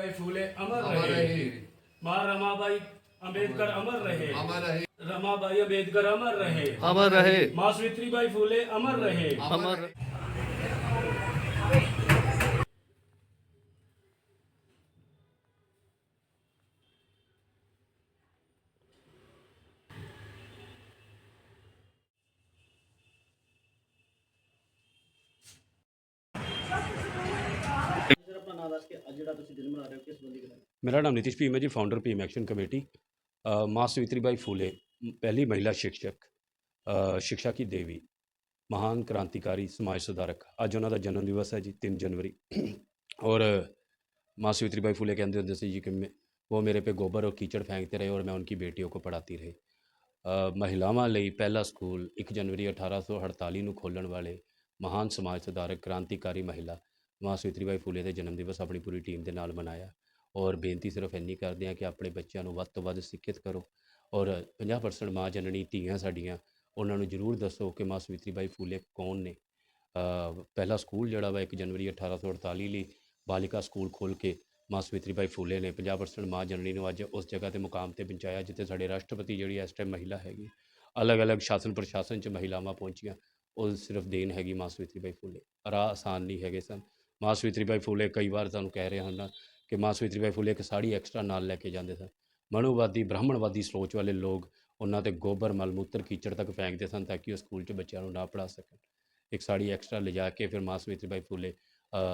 सावित्रीबाई फुले अमर अमर रहे रहे मां रमाबाई अंबेडकर अमर रहे अमर रहे रमाबाई अंबेडकर अमर रहे अमर रहे मां सावित्रीबाई फुले अमर रहे अमर ਮੇਰਾ ਨਾਮ नीतीश ਭੀਮ ਹੈ ਜੀ ਫਾਊਂਡਰ ਭੀਮ ਐਕਸ਼ਨ ਕਮੇਟੀ माँ ਸੁਵਿਤਰੀ ਬਾਈ ਫੂਲੇ ਪਹਿਲੀ ਮਹਿਲਾ शिक्षक शिक्षा ਕੀ ਦੇਵੀ, ਮਹਾਨ ਕ੍ਰਾਂਤੀਕਾਰੀ, ਸਮਾਜ ਸੁਧਾਰਕ। ਅੱਜ ਉਹਨਾਂ ਦਾ ਜਨਮ ਦਿਵਸ ਹੈ ਜੀ 3 ਜਨਵਰੀ। ਔਰ ਮਾਂ ਸੁਵਿਤਰੀ ਬਾਈ ਫੂਲੇ ਕਹਿੰਦੇ ਹੁੰਦੇ ਸੀ ਜੀ ਕਿ ਉਹ ਮੇਰੇ ਤੇ ਗੋਬਰ ਔਰ ਕੀਚੜ ਫੈਂਕਦੇ ਰਹੇ ਔਰ ਮੈਂ ਉਹਨਾਂ ਉਨਕੀ ਬੇਟੀਆਂ ਕੋ ਪੜਾਤੀ ਰਹੀ। ਮਹਿਲਾਵਾਂ ਲਈ ਪਹਿਲਾ ਸਕੂਲ 1 ਜਨਵਰੀ 1848 ਨੂੰ ਖੋਲਣ ਵਾਲੇ ਮਹਾਨ ਸਮਾਜ ਸੁਧਾਰਕ ਕ੍ਰਾਂਤੀਕਾਰੀ ਮਹਿਲਾ ਮਾਂ ਸੁਵਿਤਰੀ ਬਾਈ ਫੂਲੇ ਦੇ ਜਨਮ ਦਿਵਸ ਆਪਣੀ ਪੂਰੀ ਟੀਮ ਦੇ ਨਾਲ ਮਨਾਇਆ। ਔਰ ਬੇਨਤੀ ਸਿਰਫ ਇੰਨੀ ਕਰਦੇ ਆ ਕਿ ਆਪਣੇ ਬੱਚਿਆਂ ਨੂੰ ਵੱਧ ਤੋਂ ਵੱਧ ਸਿੱਖਿਅਤ ਕਰੋ ਔਰ 50% ਮਾਂ ਜਨਣੀ ਧੀਆਂ ਸਾਡੀਆਂ, ਉਹਨਾਂ ਨੂੰ ਜ਼ਰੂਰ ਦੱਸੋ ਕਿ ਮਾਂ ਸਵਿਤਰੀ ਬਾਈ ਫੂਲੇ ਕੌਣ ਨੇ। ਪਹਿਲਾ ਸਕੂਲ ਜਿਹੜਾ ਵਾ 1 ਜਨਵਰੀ 1848 ਲਈ ਬਾਲਿਕਾ ਸਕੂਲ ਖੋਲ ਕੇ ਮਾਂ ਸਵਿਤਰੀ ਬਾਈ ਫੂਲੇ ਨੇ 50% ਮਾਂ ਜਨਣੀ ਨੂੰ ਅੱਜ ਉਸ ਜਗ੍ਹਾ ਤੇ ਮੁਕਾਮ ਤੇ ਪਹੁੰਚਾਇਆ ਜਿੱਥੇ ਸਾਡੇ ਰਾਸ਼ਟਰਪਤੀ ਜਿਹੜੀ ਇਸ ਟਾਈਮ ਮਹਿਲਾ ਹੈਗੀ, ਅਲੱਗ-ਅਲੱਗ ਸ਼ਾਸਨ ਪ੍ਰਸ਼ਾਸਨ 'ਚ ਮਹਿਲਾਵਾਂ ਪਹੁੰਚੀਆਂ, ਉਹ ਸਿਰਫ ਦੇਨ ਹੈਗੀ ਮਾਂ ਸਵਿਤਰੀ ਬਾਈ ਫੂਲੇ। ਰਾਹ ਆਸਾਨ ਨਹੀਂ ਹੈਗੇ ਸਨ। ਮਾਂ ਸਵਿਤਰੀ ਬਾਈ ਫੂਲੇ ਕਈ ਵਾਰ ਤੁਹਾਨੂੰ ਕਹਿ ਰਹੇ ਹਨ ਕਿ ਮਾਂ ਸਵਿਤਰੀਬਾਈ ਫੁੱਲੇ ਇੱਕ ਸਾੜੀ ਐਕਸਟਰਾ ਨਾਲ ਲੈ ਕੇ ਜਾਂਦੇ ਸਨ। ਮਨੋਵਾਦੀ, ਬ੍ਰਾਹਮਣਵਾਦੀ ਸੋਚ ਵਾਲੇ ਲੋਕ ਉਹਨਾਂ ਤੇ ਗੋਬਰ ਮਲਮੂਤਰ ਕੀਚੜ ਤੱਕ ਫੈਂਕਦੇ ਸਨ ਤਾਂ ਕਿ ਉਹ ਸਕੂਲ 'ਚ ਬੱਚਿਆਂ ਨੂੰ ਨਾ ਪੜਾ ਸਕਣ। ਇੱਕ ਸਾੜੀ ਐਕਸਟਰਾ ਲਿਜਾ ਕੇ ਫਿਰ ਮਾਂ ਸਵਿਤਰੀਬਾਈ ਫੁੱਲੇ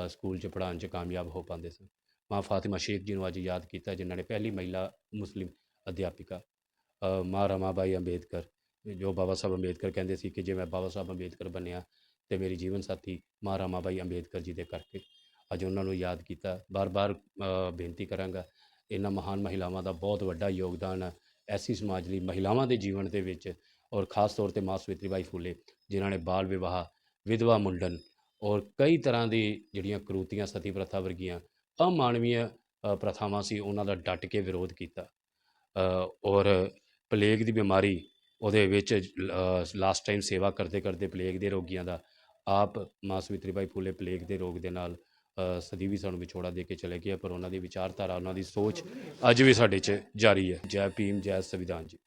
ਸਕੂਲ 'ਚ ਪੜਾਉਣ 'ਚ ਕਾਮਯਾਬ ਹੋ ਪਾਉਂਦੇ ਸਨ। ਮਾਂ ਫਾਤਿਮਾ ਸ਼ੇਖ ਜੀ ਨੂੰ ਅੱਜ ਯਾਦ ਕੀਤਾ ਜਿਨ੍ਹਾਂ ਨੇ ਪਹਿਲੀ ਮਹਿਲਾ ਮੁਸਲਿਮ ਅਧਿਆਪਿਕਾ ਮਾਂ ਰਮਾਬਾਈ ਅੰਬੇਦਕਰ, ਜੋ ਬਾਬਾ ਸਾਹਿਬ ਅੰਬੇਦਕਰ ਕਹਿੰਦੇ ਸੀ ਕਿ ਜੇ ਮੈਂ ਬਾਬਾ ਸਾਹਿਬ ਅੰਬੇਦਕਰ ਬਣਿਆ ਤੇ ਮੇਰੀ ਜੀਵਨ ਸਾਥੀ ਮਾਂ ਰਮਾਬਾਈ ਅੰਬੇਦਕਰ ਜੀ ਦੇ ਕਰਕੇ ਅੱਜ ਉਹਨਾਂ ਨੂੰ ਯਾਦ ਕੀਤਾ। ਬਾਰ-ਬਾਰ ਬੇਨਤੀ ਕਰਾਂਗਾ, ਇਹਨਾਂ ਮਹਾਨ ਮਹਿਲਾਵਾਂ ਦਾ ਬਹੁਤ ਵੱਡਾ ਯੋਗਦਾਨ ਹੈ ਐਸੀ ਸਮਾਜ ਲਈ, ਮਹਿਲਾਵਾਂ ਦੇ ਜੀਵਨ ਦੇ ਵਿੱਚ ਔਰ ਖਾਸ ਤੌਰ ਤੇ ਮਾਂ ਸਵਿਤਰੀਬਾਈ ਫੂਲੇ, ਜਿਨ੍ਹਾਂ ਨੇ ਬਾਲ ਵਿਵਾਹ, ਵਿਧਵਾ ਮੁੰਡਨ ਔਰ ਕਈ ਤਰ੍ਹਾਂ ਦੀ ਜਿਹੜੀਆਂ ਕਰੂਤੀਆਂ ਸਤੀ ਪ੍ਰਥਾ ਵਰਗੀਆਂ ਅਮਾਨਵੀਆਂ ਪ੍ਰਥਾਵਾਂ ਸੀ, ਉਹਨਾਂ ਦਾ ਡਟ ਕੇ ਵਿਰੋਧ ਕੀਤਾ। ਔਰ ਪਲੇਗ ਦੀ ਬਿਮਾਰੀ, ਉਹਦੇ ਵਿੱਚ ਲਾਸਟ ਟਾਈਮ ਸੇਵਾ ਕਰਦੇ ਕਰਦੇ ਪਲੇਗ ਦੇ ਰੋਗੀਆਂ ਦਾ, ਆਪ ਮਾਂ ਸਵਿਤਰੀਬਾਈ ਫੂਲੇ ਪਲੇਗ ਦੇ ਰੋਗ ਦੇ ਨਾਲ ਸਦੀ ਵੀ ਸਾਨੂੰ ਵਿਛੋੜਾ ਦੇ ਕੇ ਚਲੇ ਗਏ ਪਰ ਉਹਨਾਂ ਦੀ ਵਿਚਾਰਧਾਰਾ, ਉਹਨਾਂ ਦੀ ਸੋਚ ਅੱਜ ਵੀ ਸਾਡੇ 'ਚ ਜਾਰੀ ਹੈ। ਜੈ ਭੀਮ, ਜੈ ਸੰਵਿਧਾਨ ਜੀ।